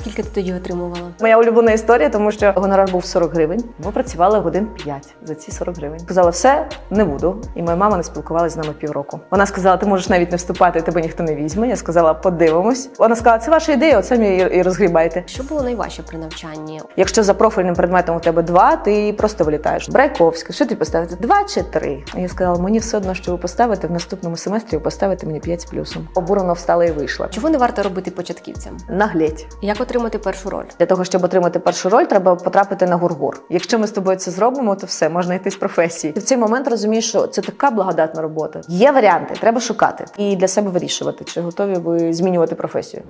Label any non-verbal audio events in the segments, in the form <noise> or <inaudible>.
Скільки ти тоді отримувала? Моя улюблена історія, тому що гонорар був 40 гривень. Ми працювали годин 5 за ці 40 гривень. Сказала, все, не буду. І моя мама не спілкувалася з нами півроку. Вона сказала, ти можеш навіть не вступати, тебе ніхто не візьме. Я сказала, подивимось. Вона сказала, це ваша ідея, от самі і розгрібайте. Що було найважче при навчанні? Якщо за профільним предметом у тебе два, ти просто вилітаєш. Брайковська, що ти поставити? Два чи три? Я сказала, мені все одно, що ви поставите в наступному семестрі, ви поставите мені 5 з плюсом. Обурено встала і вийшла. Чого не варто робити початківцям? Наглеть. Як отримати першу роль? Для того, щоб отримати першу роль, треба потрапити на гургур. Якщо ми з тобою це зробимо, то все можна йти з професії. Ти в цей момент розумієш, що це така благодатна робота. Є варіанти, треба шукати і для себе вирішувати, чи готові ви змінювати професію.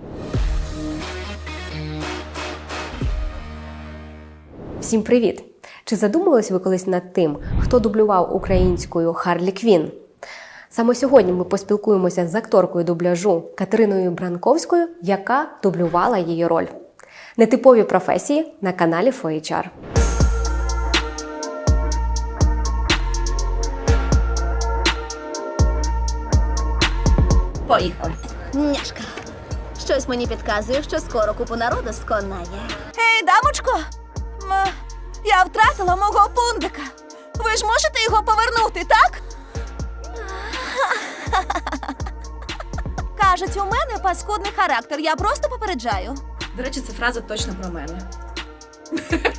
Всім привіт! Чи задумувались ви колись над тим, хто дублював українською Харлі Квін? Саме сьогодні ми поспілкуємося з акторкою дубляжу Катериною Бранковською, яка дублювала її роль. Нетипові професії на каналі FOHR. Поїхали. Няшка. Щось мені підказує, що скоро купу народу сконає. Гей, дамочко! М, я втратила мого пундика. Ви ж можете його повернути, так? Кажуть, у мене паскудний характер. Я просто попереджаю. До речі, ця фраза точно про мене. <laughs>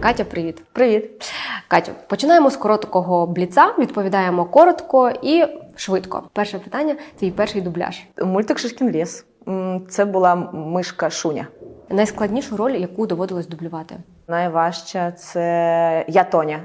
Катя, привіт! Привіт. Катю, починаємо з короткого бліца, відповідаємо коротко і швидко. Перше питання твій перший дубляж. Мультик Шишкін ліс. М, Це була мишка Шуня. Найскладнішу роль, яку доводилось дублювати. Найважча це Я Тоня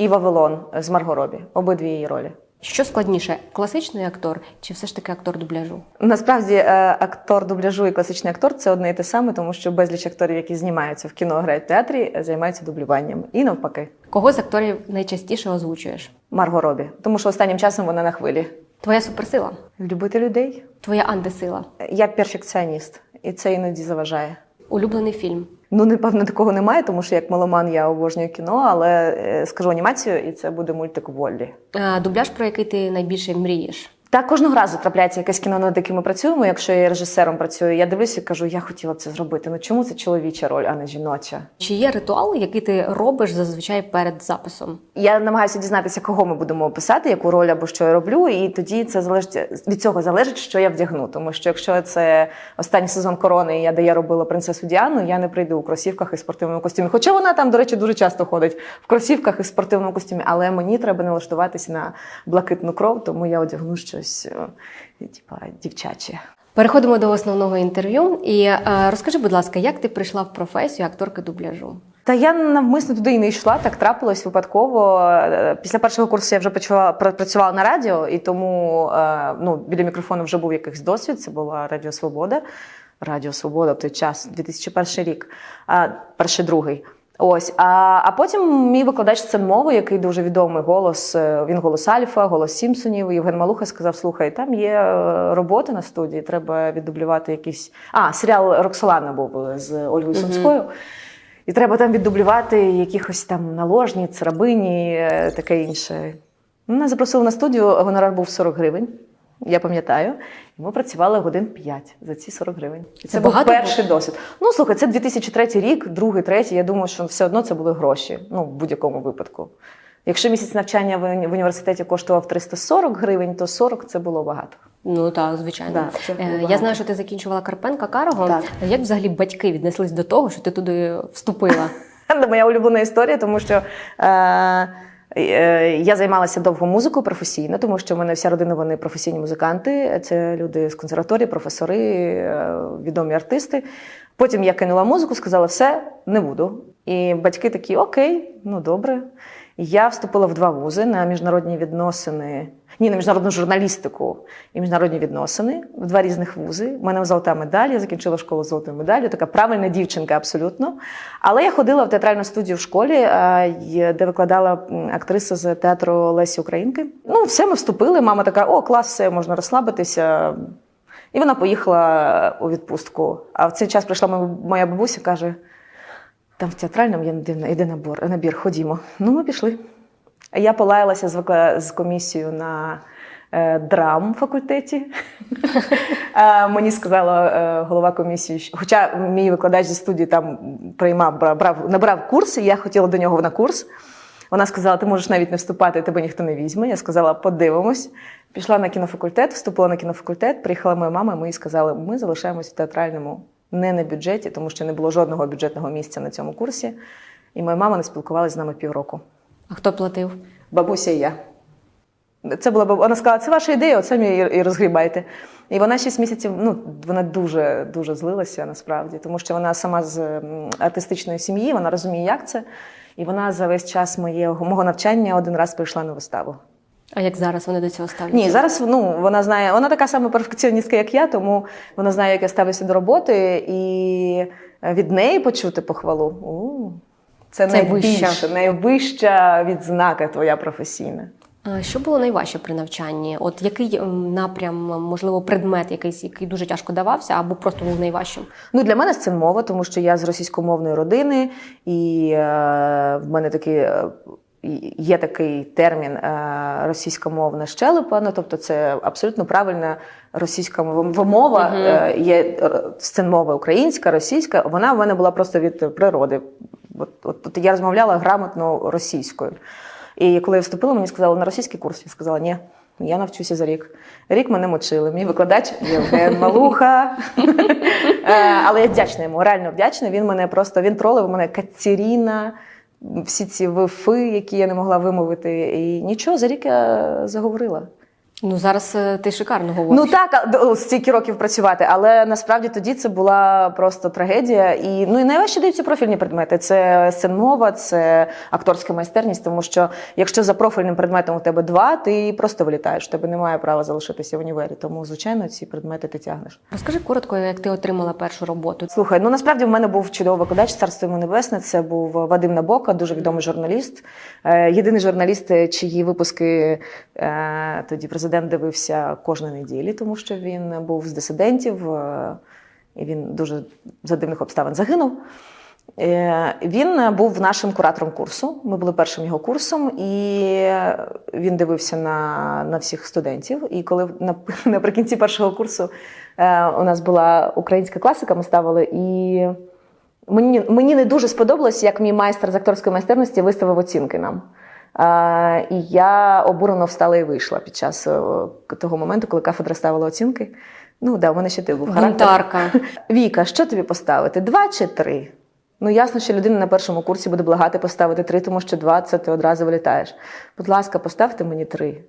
і Вавилон з Марго Робі. Обидві її ролі. Що складніше, класичний актор чи все ж таки актор дубляжу? Насправді е, актор дубляжу і класичний актор це одне і те саме, тому що безліч акторів, які знімаються в кіно, грають в театрі, е, займаються дублюванням. І навпаки, Кого з акторів найчастіше озвучуєш? Марго Робі, тому що останнім часом вона на хвилі. Твоя суперсила, Любити людей. твоя антисила, Я перфекціоніст, і це іноді заважає. Улюблений фільм. Ну, напевно, такого немає, тому що як маломан я обожнюю кіно, але е, скажу анімацію, і це буде мультик Воллі. А, дубляж, про який ти найбільше мрієш. Так кожного разу трапляється якесь кіно, над яким ми працюємо. Якщо я режисером працюю, я дивлюся і кажу, я хотіла б це зробити. Ну чому це чоловіча роль, а не жіноча? Чи є ритуал, який ти робиш зазвичай перед записом? Я намагаюся дізнатися, кого ми будемо описати, яку роль або що я роблю, і тоді це залежить від цього залежить, що я вдягну. Тому що якщо це останній сезон корони, я де я робила принцесу Діану, я не прийду у кросівках і спортивному костюмі. Хоча вона там, до речі, дуже часто ходить в кросівках і спортивному костюмі, але мені треба налаштуватися на блакитну кров, тому я одягну щось, е, типа дівчаче. Переходимо до основного інтерв'ю. І е, розкажи, будь ласка, як ти прийшла в професію акторки дубляжу? Та я навмисно туди і не йшла, так трапилось випадково. Е, Після першого курсу я вже почала працювала на радіо, і тому е, ну, біля мікрофону вже був якийсь досвід. Це була Радіо Свобода. Радіо Свобода в той час, 2001 рік, а, перший другий. Ось, а, а потім мій викладач мови, який дуже відомий голос. е, Він голос Альфа, голос Сімпсонів. Євген Малуха сказав: слухай, там є е, робота на студії, треба віддублювати якісь. А, серіал Роксолана був е, з Ольгою Сумською. І треба там віддублювати якихось там наложниць, рабині, таке інше. Мене запросили на студію, гонорар був 40 гривень. Я пам'ятаю, і ми працювали годин 5 за ці 40 гривень. І це, Це був перший досвід. Ну слухай, це 2003 рік, другий, третій. Я думаю, що все одно це були гроші. Ну, в будь-якому випадку. Якщо місяць навчання в університеті коштував 340 гривень, то 40 це було багато. Ну так, звичайно. Да, Е, Я знаю, що ти закінчувала Карпенка Карго. Так. Як взагалі батьки віднеслись до того, що ти туди вступила? <laughs> Це моя улюблена історія, тому що е, я займалася довго музикою професійно, тому що в мене вся родина вони професійні музиканти. Це люди з консерваторії, професори, е, відомі артисти. Потім я кинула музику, сказала, все, не буду. І батьки такі, окей, ну добре. Я вступила в два вузи на міжнародні відносини. Ні, на міжнародну журналістику і міжнародні відносини в два різних вузи. У мене золота медаль, я закінчила школу золотою медаллю, така правильна дівчинка абсолютно. Але я ходила в театральну студію в школі, е, де викладала актриса з театру Лесі Українки. Ну, все, ми вступили. Мама така: о, клас, все, можна розслабитися. І вона поїхала у відпустку. А в цей час прийшла моя бабуся, каже: там в театральному є йде набор, набір, ходімо. Ну, ми пішли. Я полаялася з, з комісією на е, драм факультеті. <laughs> Мені сказала е, голова комісії, що- хоча мій викладач зі студії там приймав, брав, брав, набрав курси, я хотіла до нього на курс. Вона сказала: ти можеш навіть не вступати, тебе ніхто не візьме. Я сказала, подивимось. Пішла на кінофакультет, вступила на кінофакультет, приїхала моя мама, і ми їй сказали, ми залишаємося в театральному не на бюджеті, тому що не було жодного бюджетного місця на цьому курсі. І моя мама не спілкувалася з нами півроку. А хто платив? Бабуся і я. Це була баб- вона сказала, це ваша ідея, оце мені і розгрібайте. І вона 6 місяців, ну вона дуже дуже злилася насправді, тому що вона сама з артистичної сім'ї, вона розуміє, як це. І вона за весь час моєго мого навчання один раз прийшла на виставу. А як зараз вони до цього ставляться? Ні, зараз ну вона знає, вона така сама перфекціоністка, як я, тому вона знає, як я ставлюся до роботи, і від неї почути похвалу. У, це, Це найбільша, вища. найвища відзнака твоя професійна. А Що було найважче при навчанні? От який напрям, можливо, предмет якийсь, який дуже тяжко давався, або просто був найважчим? Ну, для мене це мова, тому що я з російськомовної родини, і е, в мене такий. Е, Є такий термін е, російськомовна щелепа, ну тобто це абсолютно правильна російська мова-. Е, є е, сценмова українська, російська. Вона в мене була просто від природи. От, от, от я розмовляла грамотно російською. І коли я вступила, мені сказали на російський курс. Я сказала, ні, я навчуся за рік. Рік мене мочили. Мій викладач Євген Малуха. <laughs> Е, Але я вдячна йому, реально вдячна. Він мене просто він тролив мене Катеріна, всі ці вифи, які я не могла вимовити. І нічого, за рік я заговорила. Ну зараз е, ти шикарно говориш. Ну так, стільки років працювати, але насправді тоді це була просто трагедія. І ну і найважче даються профільні предмети. Це сценмова, це акторська майстерність. Тому що якщо за профільним предметом у тебе два, ти просто вилітаєш. У тебе немає права залишитися в універі. Тому, звичайно, ці предмети ти тягнеш. Розкажи коротко, як ти отримала першу роботу. Слухай, ну насправді в мене був чудовий викладач, царство йому небесне. Це був Вадим Набока, дуже відомий журналіст. Е, єдиний журналіст, е, чиї випуски тоді президент дивився кожної неділі, тому що він був з дисидентів, е, і він дуже за дивних обставин загинув. Е, Він був нашим куратором курсу. Ми були першим його курсом, і він дивився на, на всіх студентів. І коли на- <laughs> наприкінці першого курсу е, у нас була українська класика, ми ставили і. Мені, мені не дуже сподобалось, як мій майстер з акторської майстерності виставив оцінки нам. І я обурено встала і вийшла під час е, того моменту, коли кафедра ставила оцінки. Ну, да, у мене ще ти був характер. <laughs> Віка, що тобі поставити? Два чи три? Ну, ясно, що людина на першому курсі буде благати поставити три, тому що два це ти одразу вилітаєш. Будь ласка, поставте мені три.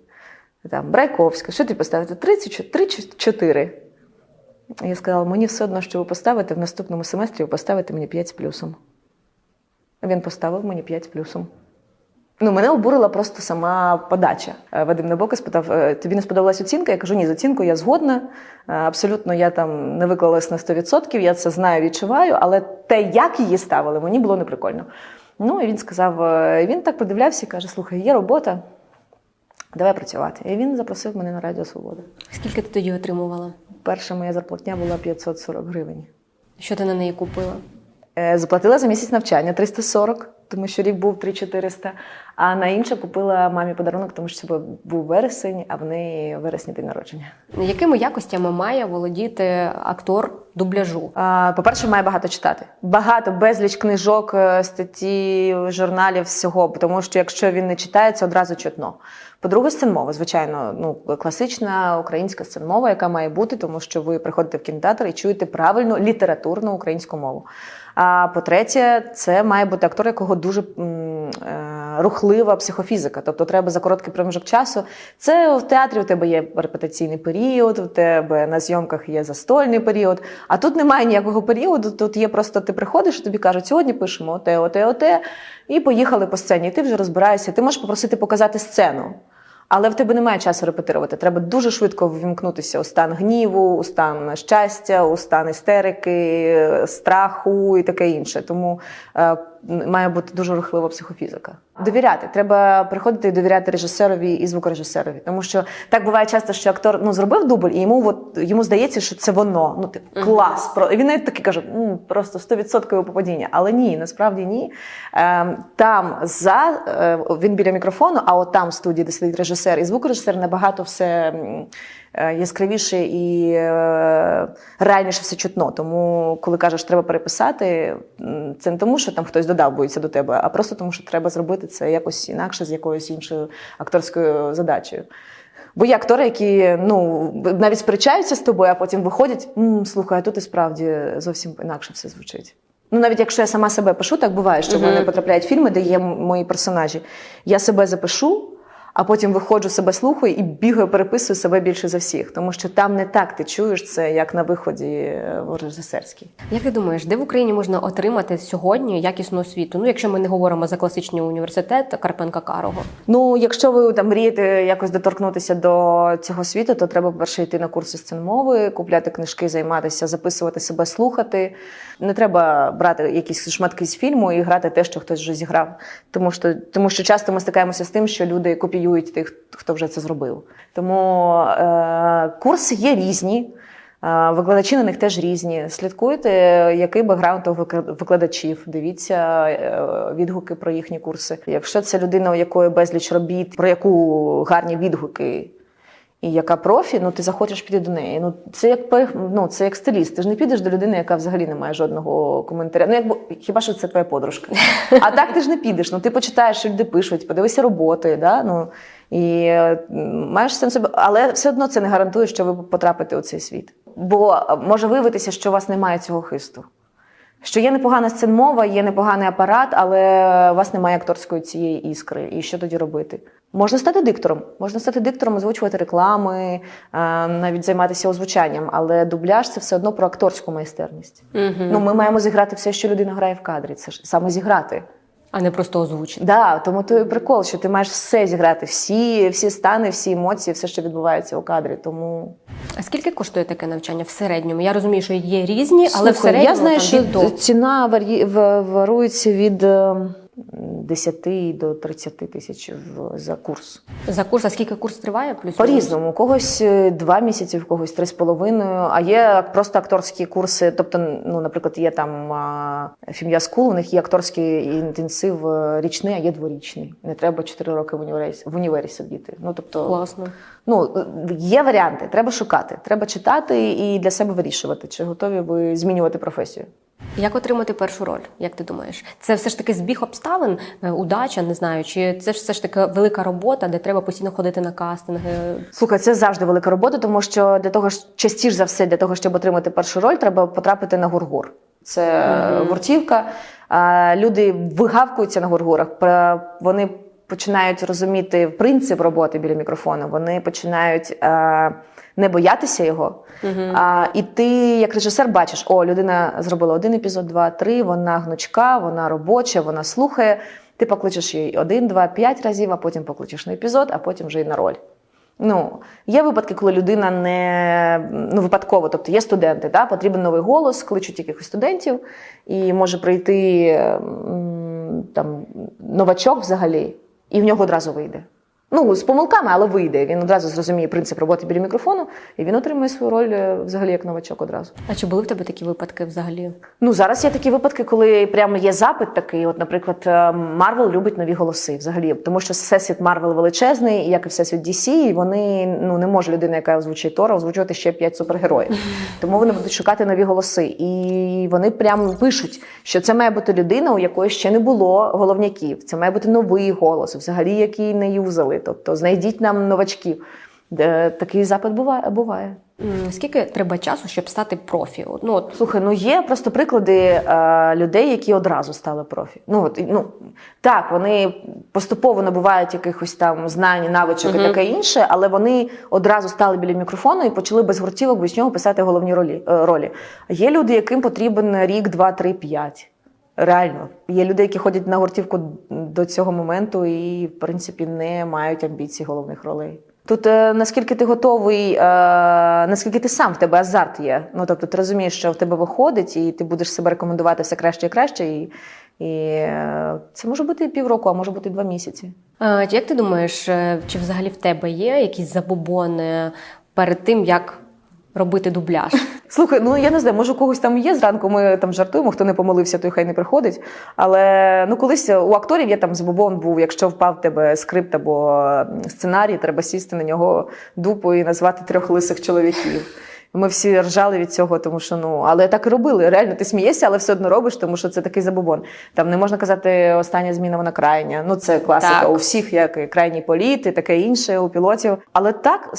Там, Брайковська, що тобі поставити? Три, чи три чи чотири? Я сказала, мені все одно, що ви поставите в наступному семестрі, ви поставите мені 5 з плюсом. Він поставив мені 5 з плюсом. Ну, мене обурила просто сама подача. Е, Вадим Набока спитав: «Е, тобі не сподобалась оцінка? Я кажу, ні, з оцінкою я згодна. Е, Абсолютно, я там не виклалась на 100%, я це знаю, відчуваю, але те, як її ставили, мені було неприкольно. Ну, і він сказав: він так подивлявся і каже: слухай, є робота, давай працювати. І він запросив мене на Радіо Свобода. Скільки ти тоді отримувала? Перша моя зарплатня була 540 гривень. Що ти на неї купила? Заплатила за місяць навчання 340, тому що рік був 3400. А на інше купила мамі подарунок, тому що це був вересень, а в неї вересні день народження. Якими якостями має володіти актор дубляжу? По-перше, має багато читати. Багато, безліч книжок, е, статті, журналів, всього. Тому що якщо він не читає, це одразу чутно. По-друге, сценмова, звичайно, ну класична українська сценмова, яка має бути, тому що ви приходите в кінотеатр і чуєте правильну літературну українську мову. А по-третє, це має бути актор, якого дуже е, рухлива психофізика. Тобто треба за короткий проміжок часу. Це в театрі у тебе є репетиційний період, у тебе на зйомках є застольний період. А тут немає ніякого періоду. Тут є просто ти приходиш, тобі кажуть, сьогодні пишемо оте, оте, оте, і поїхали по сцені. І ти вже розбираєшся. Ти можеш попросити показати сцену. Але в тебе немає часу репетирувати. Треба дуже швидко ввімкнутися у стан гніву, у стан щастя, у стан істерики, страху і таке інше. Тому е, має бути дуже рухлива психофізика. Довіряти. Треба приходити і довіряти режисерові і звукорежисерові. Тому що так буває часто, що актор ну, зробив дубль, і йому, от, йому здається, що це воно. Ну, типу, клас. Про... І він навіть такий каже, «М, просто 100% попадіння. Але ні, насправді ні. Ем, там за е, він біля мікрофону, а от там в студії, де сидить режисер і звукорежисер, набагато все яскравіше і е, реальніше все чутно. Тому, коли кажеш, треба переписати, це не тому, що там хтось додав боїться до тебе, а просто тому, що треба зробити це якось інакше з якоюсь іншою акторською задачею. Бо є актори, які ну навіть сперечаються з тобою, а потім виходять. «М, слухай, а тут і справді зовсім інакше все звучить. Ну, навіть якщо я сама себе пишу, так буває, що в мене потрапляють фільми, де є мої персонажі. Я себе запишу, а потім виходжу, себе слухаю і бігаю, переписую себе більше за всіх. Тому що там не так ти чуєш це, як на виході е, в режисерській. Як ти думаєш, де в Україні можна отримати сьогодні якісну освіту? Ну, якщо ми не говоримо за класичний університет Карпенка Карого. Ну, якщо ви там мрієте якось доторкнутися до цього світу, то треба перше йти на курси сценмови, купляти книжки, займатися, записувати себе, слухати. Не треба брати якісь шматки з фільму і грати те, що хтось вже зіграв. Тому що, тому що часто ми стикаємося з тим, що люди копіюють тих, хто вже це зробив. Тому е, курси є різні. Е, Викладачі на них теж різні. Слідкуйте, який бекграунд у викладачів. Дивіться е, відгуки про їхні курси. Якщо це людина, у якої безліч робіт, про яку гарні відгуки. І яка профі, ну ти захочеш піти до неї. Ну це як ну, це як стиліст. Ти ж не підеш до людини, яка взагалі не має жодного коментаря. Ну якби хіба що це твоя подружка. А так ти ж не підеш. Ну ти почитаєш, що люди пишуть, подивися роботи, да? ну і маєш сенс але все одно це не гарантує, що ви потрапите у цей світ. Бо може виявитися, що у вас немає цього хисту. Що є непогана сценмова, є непоганий апарат, але у вас немає акторської цієї іскри. І що тоді робити? Можна стати диктором, можна стати диктором, озвучувати реклами, е, навіть займатися озвучанням, але дубляж це все одно про акторську майстерність. Ну, ми маємо зіграти все, що людина грає в кадрі. Це ж саме зіграти. А не просто озвучити. Да, тому то і прикол, що ти маєш все зіграти, всі, всі стани, всі емоції, все, що відбувається у кадрі. Тому А скільки коштує таке навчання в середньому? Я розумію, що є різні, але в середньому я знаю, там, що ціна варі... варується від е, 10 до 30 тисяч за курс. за курс. А скільки курс триває? Плюс По-різному. У когось е, два місяці, в когось три з половиною. А є просто акторські курси. Тобто, ну, наприклад, є там Фім'я Скул, у них є акторський інтенсив е, річний, а є дворічний. Не треба 4 роки в універі, в універі сидіти. Ну, тобто, Класно. Ну, є варіанти, треба шукати, треба читати і для себе вирішувати, чи готові ви змінювати професію. Як отримати першу роль? Як ти думаєш? Це все ж таки збіг обставин, е, удача, не знаю, чи це ж все ж таки велика робота, де треба постійно ходити на кастинги? Слухай, це завжди велика робота, тому що для того частіше за все, для того, щоб отримати першу роль, треба потрапити на гургур. Це Мгм. гуртівка. Люди вигавкуються на гургурах. Вони починають розуміти принцип роботи біля мікрофону. Вони починають е, не боятися його. А, і ти, як режисер, бачиш, о, людина зробила один епізод, два, три, вона гнучка, вона робоча, вона слухає. Ти покличеш її один, два, п'ять разів, а потім покличеш на епізод, а потім вже й на роль. Ну, є випадки, коли людина не ну, випадково, тобто є студенти, да, потрібен новий голос, кличуть якихось студентів, і може прийти там, новачок взагалі, і в нього одразу вийде. Ну, з помилками, але вийде. Він одразу зрозуміє принцип роботи біля мікрофону, і він отримує свою роль е, взагалі як новачок одразу. А чи були в тебе такі випадки взагалі? Ну зараз є такі випадки, коли прямо є запит такий. От, наприклад, Марвел любить нові голоси взагалі, тому що всесвіт Марвел величезний, як і всесвіт DC, і вони ну не може людина, яка озвучує Тора, озвучувати ще п'ять супергероїв. <laughs> Тому вони будуть шукати нові голоси. І вони прямо пишуть, що це має бути людина, у якої ще не було головняків. Це має бути новий голос, взагалі який не юзали. Тобто знайдіть нам новачків. Такий запит буває. буває. Скільки треба часу, щоб стати профі? Ну, от, Слухай, ну є просто приклади е, людей, які одразу стали профі. Ну от ну так, вони поступово набувають якихось там знань, навичок Мгм. і таке інше, але вони одразу стали біля мікрофону і почали без гуртівок, без нього писати головні ролі. е, ролі. Є люди, яким потрібен рік, два, три, п'ять. Реально, є люди, які ходять на гуртівку до цього моменту і, в принципі, не мають амбіцій головних ролей. Тут е, наскільки ти готовий, е, наскільки ти сам в тебе азарт є. Ну тобто ти розумієш, що в тебе виходить, і ти будеш себе рекомендувати все краще і краще. І, і е, це може бути півроку, а може бути два місяці. Е, Як ти думаєш, е, чи взагалі в тебе є якісь забобони перед тим, як робити дубляж? <laughs> Слухай, ну я не знаю, може у когось там є зранку. Ми там жартуємо, хто не помолився, той хай не приходить. Але ну колись у акторів є там забобон був, якщо впав тебе скрипт або сценарій, треба сісти на нього дупу і назвати трьох лисих чоловіків. Ми всі ржали від цього, тому що ну, але так і робили. Реально, ти смієшся, але все одно робиш, тому що це такий забобон. Там не можна казати, остання зміна вона крайня. Ну це класика. Так. У всіх як крайній політ, і таке інше у пілотів. Але так,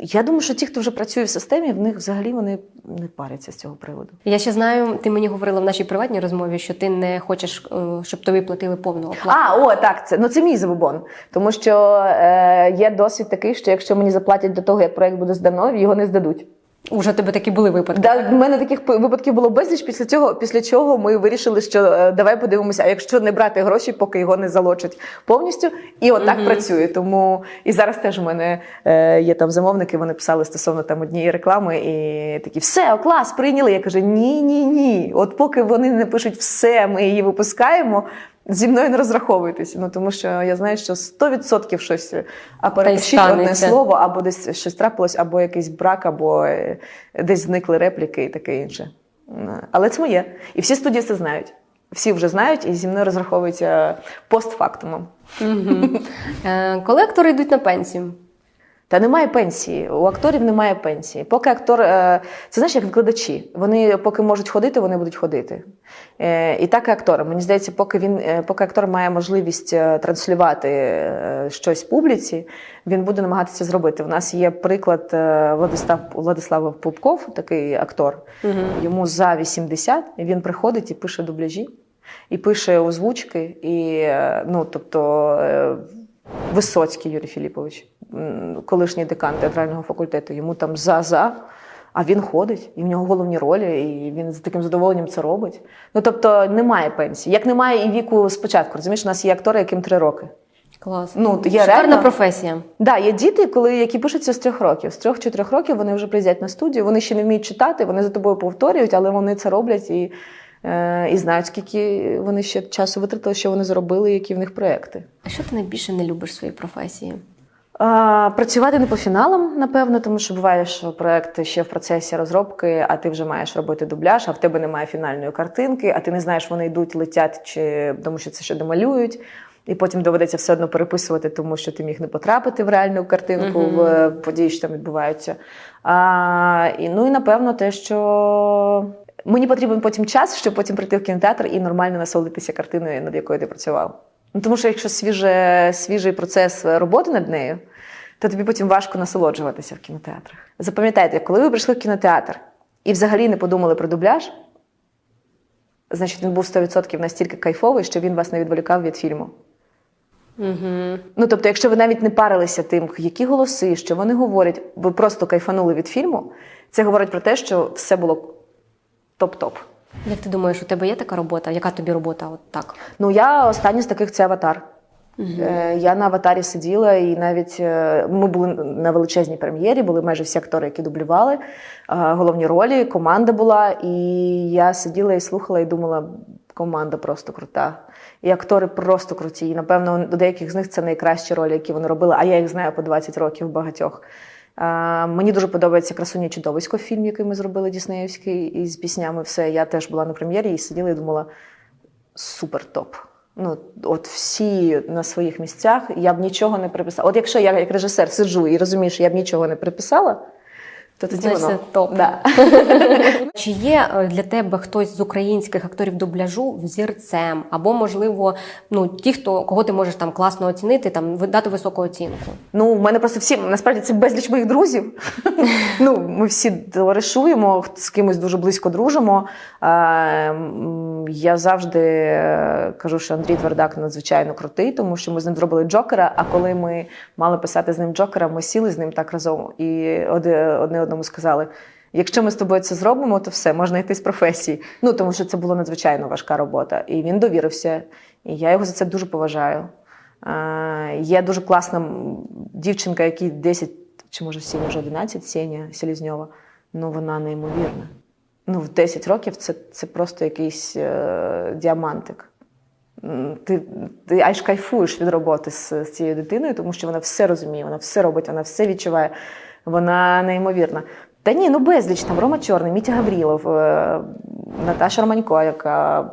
я думаю, що ті, хто вже працює в системі, в них взагалі вони не паряться з цього приводу. Я ще знаю, ти мені говорила в нашій приватній розмові, що ти не хочеш, е, щоб тобі платили повну оплату. А, о, так, це ну це мій забобон. Тому що е, є досвід такий, що якщо мені заплатять до того, як проект буде здано, його не здадуть. Уже тебе такі були випадки. Да, в мене таких випадків було безліч. Після цього, після чого ми вирішили, що е, давай подивимося, а якщо не брати гроші, поки його не залочать повністю, і отак Мгм. працює. Тому і зараз теж у мене е, є там замовники. Вони писали стосовно там однієї реклами, і такі все, о, клас, прийняли. Я кажу: ні, ні, ні. От поки вони не пишуть все, ми її випускаємо. Зі мною не розраховуйтеся. Ну тому що я знаю, що 100% щось а перепишіть одне слово, або десь щось трапилось, або якийсь брак, або е, десь зникли репліки і таке інше. Але це моє. І всі студії це знають. Всі вже знають і зі мною розраховуються постфактумом. Е, Коли актори йдуть на пенсію? Та немає пенсії. У акторів немає пенсії. Поки актор, е, це знаєш, як викладачі. Вони поки можуть ходити, вони будуть ходити. Е, І так і актори. Мені здається, поки він, е, поки актор має можливість транслювати щось публіці, він буде намагатися зробити. У нас є приклад Владислав Владислав Пупков, такий актор. Йому за 80, він приходить і пише дубляжі, і пише озвучки, і ну, тобто. Висоцький Юрій Філіпович, колишній декан театрального факультету, йому там за-за, а він ходить, і в нього головні ролі, і він з таким задоволенням це робить. Ну тобто немає пенсії. Як немає і віку спочатку. Розумієш, у нас є актори, яким три роки. Клас. Ну, є Шикарна реально- професія. Да, є діти, коли які пишуться з трьох років. З трьох чи трьох років вони вже приїздять на студію. Вони ще не вміють читати, вони за тобою повторюють, але вони це роблять і, е, і знають, скільки вони ще часу витратили, що вони зробили, які в них проекти. А що ти найбільше не любиш в своїй професії? А, працювати не по фіналам, напевно, тому що буває, що проект ще в процесі розробки, а ти вже маєш робити дубляж, а в тебе немає фінальної картинки, а ти не знаєш, вони йдуть, летять, чи тому що це ще домалюють. І потім доведеться все одно переписувати, тому що ти міг не потрапити в реальну картинку Мгм. в е, події, що там відбуваються. А, і, ну і напевно те, що мені потрібен потім час, щоб потім прийти в кінотеатр і нормально насолодитися картиною, над якою ти працював. Ну, тому що якщо свіже, свіжий процес роботи над нею, то тобі потім важко насолоджуватися в кінотеатрах. Запам'ятайте, коли ви прийшли в кінотеатр і взагалі не подумали про дубляж, значить він був 100% настільки кайфовий, що він вас не відволікав від фільму. Угу. Ну, тобто, якщо ви навіть не парилися тим, які голоси, що вони говорять, ви просто кайфанули від фільму, це говорить про те, що все було топ-топ. Як ти думаєш, у тебе є така робота? Яка тобі робота? От так. Ну, я останній з таких це аватар. Е, Я на аватарі сиділа, і навіть е, ми були на величезній прем'єрі, були майже всі актори, які дублювали е, головні ролі. Команда була, і я сиділа і слухала, і думала, команда просто крута. І актори просто круті. І напевно, у деяких з них це найкращі ролі, які вони робили. А я їх знаю по 20 років багатьох. Мені дуже подобається красуня чудовисько, фільм, який ми зробили Діснеївський, із піснями. Все. Я теж була на прем'єрі і сиділа і думала: супер топ. Ну, от всі на своїх місцях, я б нічого не приписала. От якщо я як режисер сиджу і розумію, що я б нічого не приписала, то тоді Значить, воно топ. Да. <laughs> Чи є е, для тебе хтось з українських акторів дубляжу взірцем? Або, можливо, ну ті, хто кого ти можеш там класно оцінити, там дати високу оцінку? Ну, в мене просто всі насправді це безліч моїх друзів. <laughs> ну, ми всі товаришуємо, з кимось дуже близько дружимо. Е, Я завжди е, кажу, що Андрій Твердак надзвичайно крутий, тому що ми з ним зробили Джокера. А коли ми мали писати з ним Джокера, ми сіли з ним так разом і одне одне одному сказали. Якщо ми з тобою це зробимо, то все можна йти з професії. Ну тому що це була надзвичайно важка робота, і він довірився. І я його за це дуже поважаю. Є дуже класна дівчинка, якій 10 чи може Сіня вже 11, Сеня Селізньова. Ну вона неймовірна. Ну, в 10 років це, це просто якийсь е, діамантик. Ти, ти аж кайфуєш від роботи з, з цією дитиною, тому що вона все розуміє, вона все робить, вона все відчуває. Вона неймовірна. Та ні, ну безліч там Рома Чорний, Мітя Гаврілов, е, Наташа Романько, яка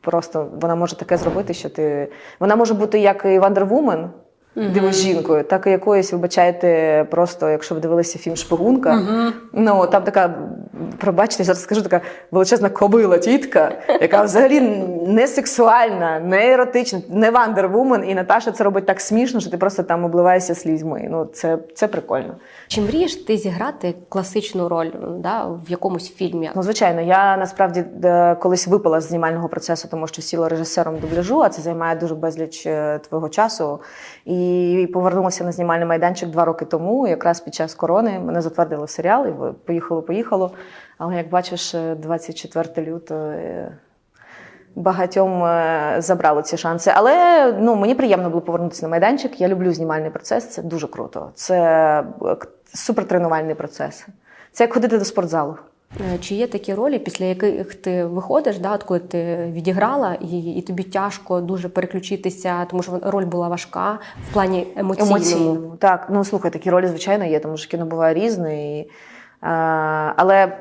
просто вона може таке зробити, що ти. Вона може бути як і Вандервумен, диво жінкою, так і якоюсь, вибачайте, просто якщо ви дивилися фільм Шпигунка, ну там така, пробачте, зараз скажу, така величезна кобила тітка, яка взагалі не сексуальна, не еротична, не Вандервумен, і Наташа це робить так смішно, що ти просто там обливаєшся слізьми. Ну, це, це прикольно. Чи мрієш ти зіграти класичну роль да, в якомусь фільмі? Ну, звичайно, я насправді е, колись випала з знімального процесу, тому що сіла режисером дубляжу, а це займає дуже безліч е, твого часу. І повернулася на знімальний майданчик два роки тому. Якраз під час корони мене затвердили в серіал, і поїхало, поїхало. Але як бачиш, е, 24 лютого. е, Багатьом е, забрало ці шанси. Але ну, мені приємно було повернутися на майданчик. Я люблю знімальний процес, це дуже круто. Це е, супертренувальний процес. Це як ходити до спортзалу. Е, Чи є такі ролі, після яких ти виходиш, да, от коли ти відіграла, і, і тобі тяжко дуже переключитися, тому що роль була важка в плані емоційному? Емоційному. Так, ну слухай, такі ролі, звичайно, є, тому що кіно буває різне. І, е, але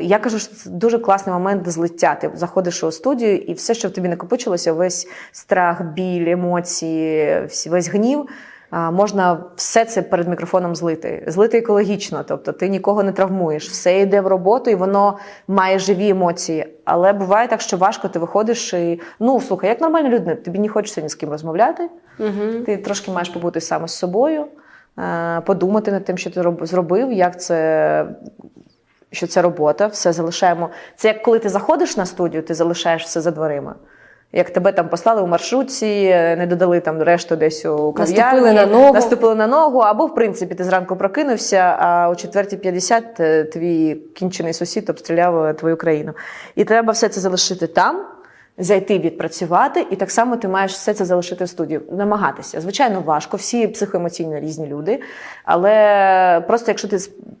я кажу, що це дуже класний момент злиття. Ти заходиш у студію, і все, що в тобі накопичилося, весь страх, біль, емоції, весь гнів. Можна все це перед мікрофоном злити, злити екологічно, тобто ти нікого не травмуєш, все йде в роботу, і воно має живі емоції. Але буває так, що важко ти виходиш і ну слухай, як нормальна людина, тобі не хочеться ні з ким розмовляти. Угу. Ти трошки маєш побути саме з собою, е, подумати над тим, що ти роб- зробив, як це. Що це робота, все залишаємо. Це як коли ти заходиш на студію, ти залишаєш все за дверима. Як тебе там послали у маршрутці, е, не додали там решту десь у кав'ярні, Наступили на ногу. наступили на ногу, або в принципі ти зранку прокинувся, а о 4.50 е, твій кінчений сусід обстріляв е, твою країну. І треба все це залишити там, зайти відпрацювати, і так само ти маєш все це залишити в студії. Намагатися. Звичайно, важко, всі психоемоційно різні люди. Але просто якщо ти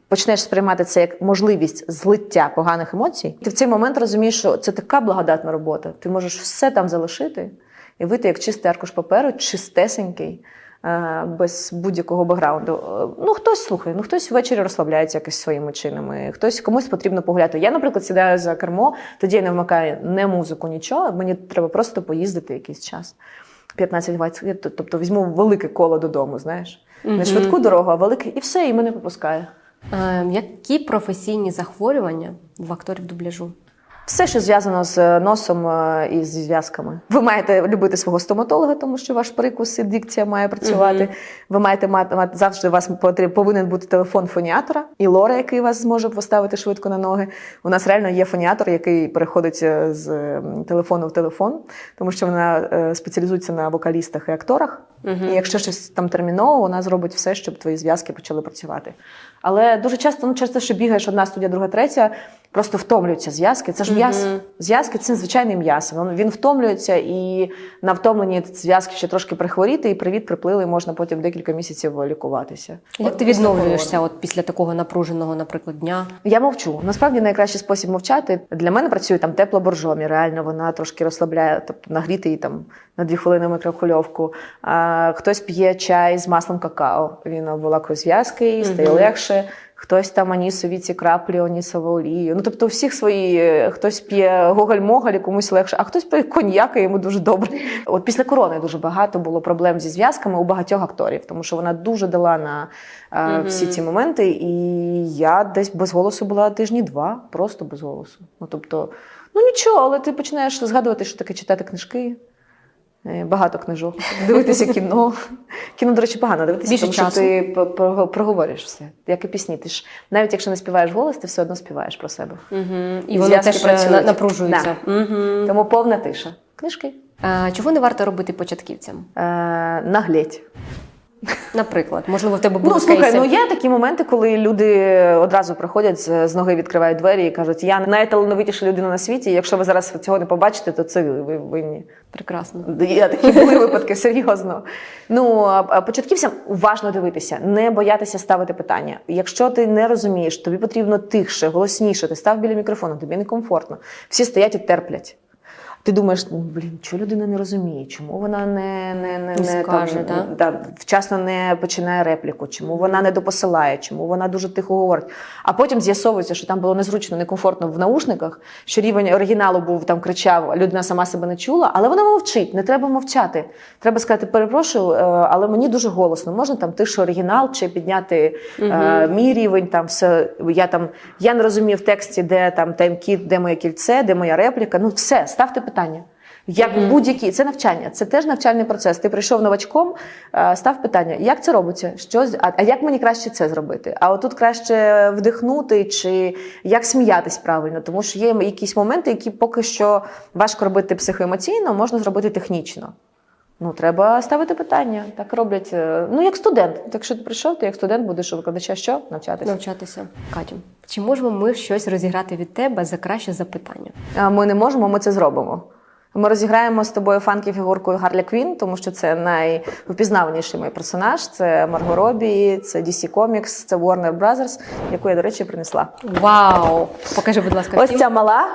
почнеш сприймати це як можливість злиття поганих емоцій, ти в цей момент розумієш, що це така благодатна робота. Ти можеш все там залишити і вийти як чистий аркуш паперу, чистесенький. Е, Без будь-якого бекграунду. Е, Ну, хтось слухає, ну хтось ввечері розслабляється якось своїми чинами, хтось комусь потрібно погуляти. Я, наприклад, сідаю за кермо, тоді я не вмикаю не музику, нічого. Мені треба просто поїздити якийсь час. 15-20, тобто візьму велике коло додому, знаєш. Не швидку дорогу, а велике, і все, і мене попускає. Е, які професійні захворювання в акторів дубляжу? Все, що зв'язано з носом е, і зі зв'язками. Ви маєте любити свого стоматолога, тому що ваш прикус і дикція має працювати. Мгм. Ви маєте мати, мати завжди у вас повинен бути телефон фоніатора і лора, який вас зможе поставити швидко на ноги. У нас реально є фоніатор, який переходить е, з телефону в телефон, тому що вона е, спеціалізується на вокалістах і акторах. Мгм. І якщо щось там терміново, вона зробить все, щоб твої зв'язки почали працювати. Але дуже часто, ну через те, що бігаєш одна студія, друга, третя, просто втомлюються зв'язки. Це ж м'яс. Мгм. Зв'язки це звичайний м'яс. Він, він втомлюється, і на втомлені зв'язки ще трошки прихворіти, і привіт приплили, і можна потім декілька місяців лікуватися. Як От ти відновлюєшся от після такого напруженого, наприклад, дня? Я мовчу. Насправді найкращий спосіб мовчати. Для мене працює там тепла боржомі. Реально вона трошки розслабляє, тобто нагріти її там на дві хвилини микрохвильовку. А, хтось п'є чай з маслом какао. Він обволакує зв'язки, і стає Мгм. легше. Хтось там анісові ці краплі, анісову олію. Ну тобто, у всіх свої е, хтось п'є гоголь-моголь, і комусь легше, а хтось п'є коньяк, і йому дуже добре. <laughs> От після корони дуже багато було проблем зі зв'язками у багатьох акторів, тому що вона дуже дала на е, всі ці моменти. І я десь без голосу була тижні два, просто без голосу. Ну тобто, ну нічого, але ти починаєш згадувати, що таке читати книжки. Е, Багато книжок, дивитися кіно. Кіно, до речі, погано дивитися, Більше тому що ти проговориш все, як і пісні. Ти ж навіть якщо не співаєш голос, ти все одно співаєш про себе. Угу. І І воно теж е, працюють. напружується. напружується. Угу. Тому повна тиша. Книжки. А, чого не варто робити початківцям? А, наглеть. Наприклад, можливо, в тебе були Ну, слухай, кейси. ну є такі моменти, коли люди одразу приходять з ноги, відкривають двері і кажуть, я найталановитіша людина на світі. і Якщо ви зараз цього не побачите, то це ви винні. Прекрасно. Є такі були випадки, серйозно. Ну початківцям уважно дивитися, не боятися ставити питання. Якщо ти не розумієш, тобі потрібно тихше, голосніше. Ти став біля мікрофону, тобі некомфортно. Всі стоять і терплять. Ти думаєш, ну блін, чого людина не розуміє? Чому вона не, не, не, Не скаже, там, да? да, вчасно не починає репліку, чому вона не допосилає, чому вона дуже тихо говорить. А потім з'ясовується, що там було незручно, некомфортно в наушниках, що рівень оригіналу був там кричав, а людина сама себе не чула, але вона мовчить, не треба мовчати. Треба сказати, перепрошую, е, але мені дуже голосно. Можна там тише оригінал чи підняти е, мій рівень. Там все я там я не розумію в тексті, де там таймкіт, де моє кільце, де моя репліка. Ну все, ставте питання. Як будь-які, це навчання, це теж навчальний процес. Ти прийшов новачком, е, став питання, як це робиться? Що, а як мені краще це зробити? А отут краще вдихнути, чи як сміятись правильно, тому що є якісь моменти, які поки що важко робити психоемоційно, можна зробити технічно. Ну, треба ставити питання. Так роблять. е, Ну, як студент. Якщо ти прийшов, ти як студент будеш у викладача що? Навчатися. Навчатися. Катю, чи можемо ми щось розіграти від тебе за краще запитання? Ми не можемо, ми це зробимо. Ми розіграємо з тобою фанки фігуркою Гарлі Квін, тому що це найвпізнаваніший мій персонаж. Це Марго Робі, це DC Comics, це Warner Brothers, яку я, до речі, принесла. Вау! Покажи, будь ласка, Ось ця мала.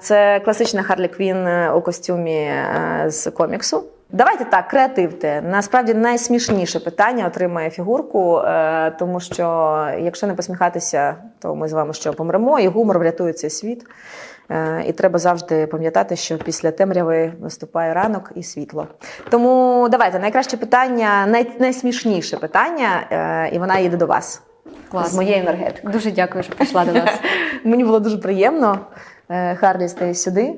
Це класична Харлі Квін е, у костюмі е, з коміксу. Давайте так, креативте. Насправді найсмішніше питання отримає фігурку, е, тому що якщо не посміхатися, то ми з вами що помремо, і гумор врятує цей світ. Е, І треба завжди пам'ятати, що після темряви наступає ранок і світло. Тому давайте найкраще питання, най, найсмішніше питання, е, і вона їде до вас Клас. з моєю енергетикою. Дуже дякую, що прийшла до нас. <laughs> Мені було дуже приємно. Харлі стає сюди.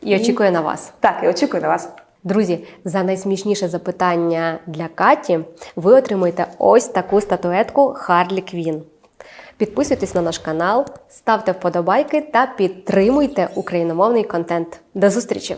І очікую на вас. Так, і очікую на вас. Друзі, за найсмішніше запитання для Каті ви отримаєте ось таку статуетку Харлі Квін. Підписуйтесь на наш канал, ставте вподобайки та підтримуйте україномовний контент. До зустрічі!